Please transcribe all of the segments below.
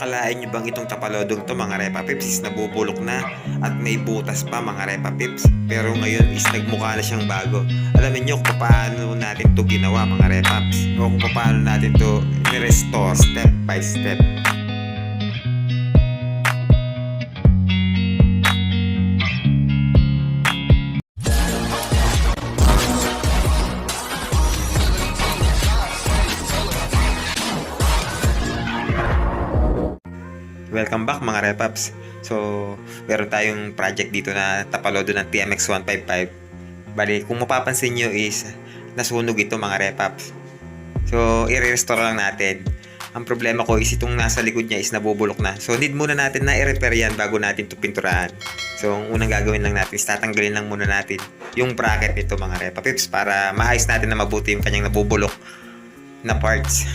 akalain nyo bang itong tapalodong to mga repa pips is nabubulok na at may butas pa mga repa pips. Pero ngayon is nagmukha na siyang bago. Alamin nyo kung paano natin to ginawa mga repaps o kung paano natin to ni-restore step by step. Welcome back mga repaps. So, meron tayong project dito na tapalodo ng TMX 155. Bali, kung mapapansin nyo is nasunog ito mga repaps. So, i-restore lang natin. Ang problema ko is itong nasa likod niya is nabubulok na. So, need muna natin na i-repair yan bago natin ito pinturahan. So, ang unang gagawin lang natin is tatanggalin lang muna natin yung bracket nito mga repapips para maayos natin na mabuti yung kanyang nabubulok na parts.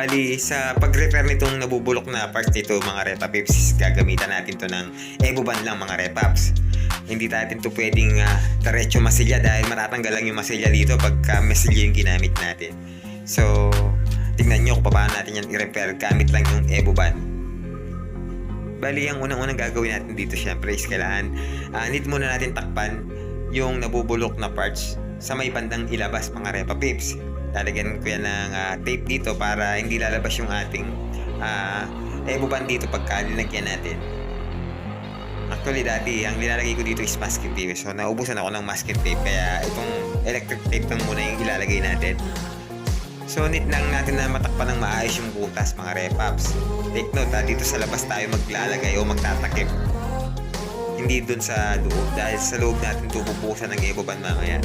Bali, sa pag-repair nitong nabubulok na parts nito mga repapips, gagamitan natin to ng eboban lang mga repaps. Hindi natin to pwedeng uh, diretso masilya dahil matatanggal lang yung masilya dito pagka masilya yung ginamit natin. So, tingnan nyo kung paano natin yan i-repair gamit lang yung eboban. Bali, ang unang-unang gagawin natin dito syempre is kailangan uh, need muna natin takpan yung nabubulok na parts sa may bandang ilabas mga repapips lalagyan ko yan ng uh, tape dito para hindi lalabas yung ating uh, eboban dito pagka linagyan natin. Actually, dati, ang nilalagay ko dito is masking tape. So, naubusan ako ng masking tape. Kaya, itong electric tape lang muna yung ilalagay natin. So, need lang natin na matakpan ng maayos yung butas, mga repaps. Take note, ha, dito sa labas tayo maglalagay o magtatakip. Hindi dun sa loob. Dahil sa loob natin tububusan ng eboban mamaya.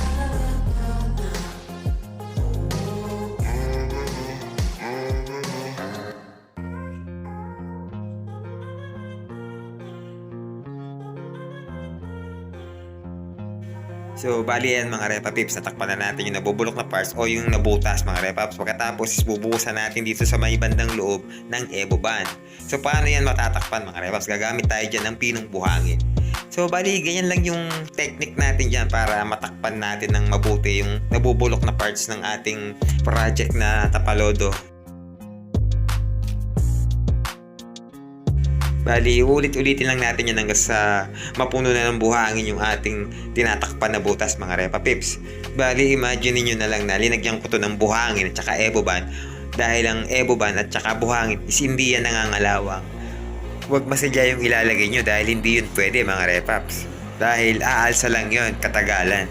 So, bali yan mga repapips, natakpan na natin yung nabubulok na parts o yung nabutas mga repaps. Pagkatapos, is bubuhusan natin dito sa may bandang loob ng Evo band. So, paano yan matatakpan mga repaps? Gagamit tayo dyan ng pinong buhangin. So, bali, ganyan lang yung technique natin dyan para matakpan natin ng mabuti yung nabubulok na parts ng ating project na Tapalodo. Bali, ulit-ulitin lang natin yan hanggang sa mapuno na ng buhangin yung ating tinatakpan na butas mga repa pips. Bali, imagine niyo na lang na linagyan ko to ng buhangin at saka eboban dahil ang eboban at saka buhangin is hindi yan nangangalawang. Huwag masadya yung ilalagay nyo dahil hindi yun pwede mga repaps. Dahil aalsa lang yun, katagalan.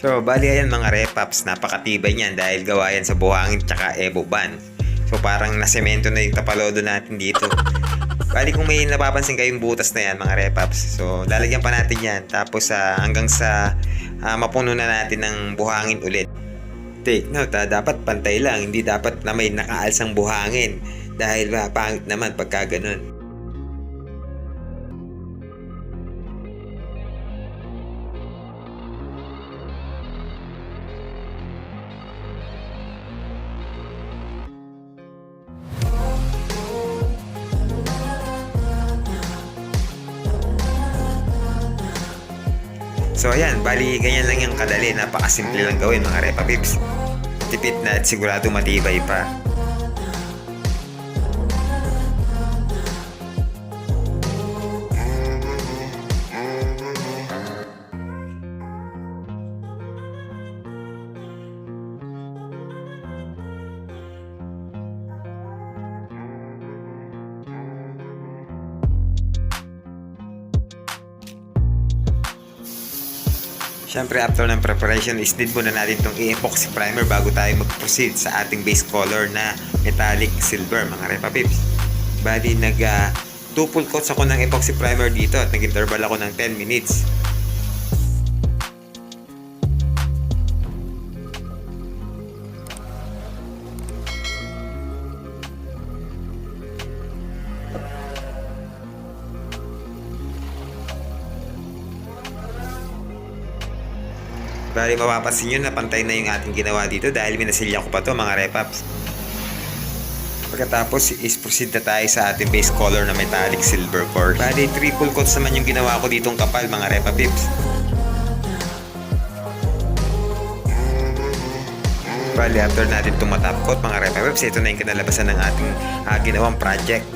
So, bali ayan mga repaps, napakatibay niyan dahil gawa yan sa buhangin tsaka eboban. So, parang nasemento na yung tapalodo natin dito. Bali kung may napapansin kayong butas na yan mga repaps, so lalagyan pa natin yan. Tapos uh, hanggang sa uh, mapuno na natin ng buhangin ulit. Take note, ha, dapat pantay lang, hindi dapat na may nakaalsang buhangin. Dahil uh, pangit naman pagka ganun. So ayan, bali ganyan lang yung kadali. Napakasimple lang gawin mga Repa Pips. Tipid na at sigurado matibay pa. Siyempre, after ng preparation is need muna natin itong i-epoxy primer bago tayo mag-proceed sa ating base color na metallic silver, mga Repa Pips. Bali, nag uh, two full coats ako ng epoxy primer dito at nag-interval ako ng 10 minutes. Bali, mapapansin nyo na pantay na yung ating ginawa dito dahil minasilya ko pa to mga repaps. Pagkatapos is proceed na tayo sa ating base color na metallic silver core. Bali, triple coats naman yung ginawa ko ditong kapal mga repa pips. Bali, after natin tumatap coat mga repa pips, ito na yung kinalabasan ng ating ah, ginawang project.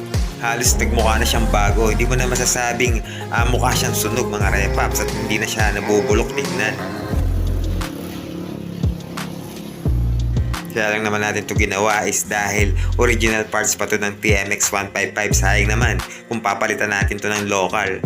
Halos nagmukha na siyang bago. Hindi mo na masasabing ah, mukha siyang sunog mga repaps at hindi na siya nabubulok tignan. Kaya lang naman natin ito ginawa is dahil original parts pa to ng TMX 155 sayang naman kung papalitan natin to ng local.